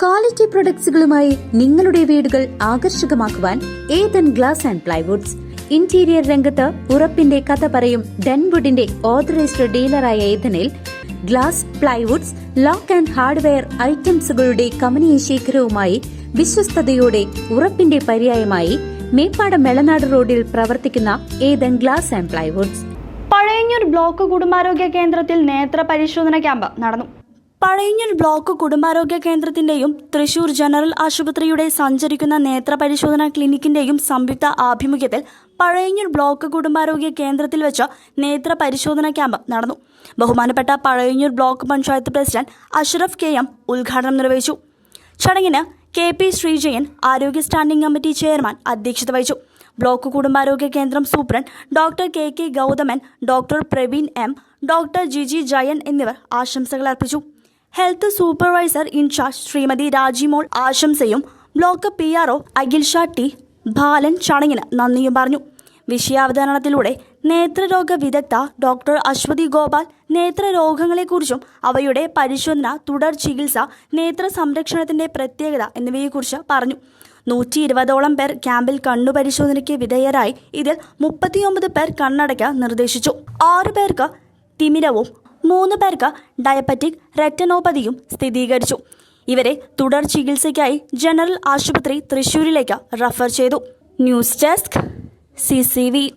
Quality പ്രൊഡക്ട്സുകളുമായി നിങ്ങളുടെ വീടുകൾ ആകർഷകമാക്കുവാൻ Ethan glass and plywoods interior രംഗത്ത് ഉറപ്പിന്റെ കഥ പറയും ഡെൻവുഡിന്റെ ഓതറൈസ്ഡ് ഡീലറായ ഏതനിൽ glass plywoods lock and hardware ഐറ്റംസുകളുടെ കമനീയ ശേഖരവുമായി വിശ്വസ്തയോടെ ഉറപ്പിന്റെ പര്യായമായി മേപ്പാടം മെളനാട് റോഡിൽ പ്രവർത്തിക്കുന്ന Ethan glass and plywoods Pazhayannur block കുടുംബാരോഗ്യ കേന്ദ്രത്തിൽ നേത്ര പരിശോധന ക്യാമ്പ് നടന്നു. പഴയന്നൂർ ബ്ലോക്ക് കുടുംബാരോഗ്യ കേന്ദ്രത്തിന്റെയും തൃശൂർ ജനറൽ ആശുപത്രിയുടെ സഞ്ചരിക്കുന്ന നേത്ര പരിശോധനാ ക്ലിനിക്കിന്റെയും സംയുക്ത ആഭിമുഖ്യത്തിൽ പഴയന്നൂർ ബ്ലോക്ക് കുടുംബാരോഗ്യ കേന്ദ്രത്തിൽ വെച്ച് നേത്ര പരിശോധന ക്യാമ്പ് നടന്നു. ബഹുമാനപ്പെട്ട Pazhayannur block panchayat president Ashraf K M ഉദ്ഘാടനം നിർവഹിച്ചു. ചടങ്ങിന് കെ പി ശ്രീജയൻ ആരോഗ്യ സ്റ്റാൻഡിംഗ് കമ്മിറ്റി ചെയർമാൻ അധ്യക്ഷത വഹിച്ചു. ബ്ലോക്ക് കുടുംബാരോഗ്യ കേന്ദ്രം superintendent doctor K K Gauthaman doctor Praveen M doctor Giji Jayan എന്നിവർ ആശംസകൾ അർപ്പിച്ചു. Health supervisor incharge Shrimati Rajimol ആശംസയും block P R O Akhil Shah T Balan ചടങ്ങിന് നന്ദിയും പറഞ്ഞു. വിഷയാവതരണത്തിലൂടെ നേത്രരോഗ വിദഗ്ധ ഡോക്ടർ അശ്വതി ഗോപാൽ നേത്രരോഗങ്ങളെക്കുറിച്ചും അവയുടെ പരിശോധന തുടർ ചികിത്സ നേത്ര സംരക്ഷണത്തിന്റെ പ്രത്യേകത എന്നിവയെക്കുറിച്ച് പറഞ്ഞു. നൂറ്റി ഇരുപതോളം പേർ ക്യാമ്പിൽ കണ്ണു പരിശോധനയ്ക്ക് വിധേയരായി. ഇതിൽ മുപ്പത്തിയൊമ്പത് പേർ കണ്ണടയ്ക്ക് നിർദ്ദേശിച്ചു. ആറു പേർക്ക് തിമിരവും മൂന്ന് പേർക്ക് ഡയബറ്റിക് റെറ്റനോപ്പതിയും സ്ഥിരീകരിച്ചു. ഇവരെ തുടർ ചികിത്സയ്ക്കായി ജനറൽ ആശുപത്രി തൃശൂരിലേക്ക് റഫർ ചെയ്തു. News desk C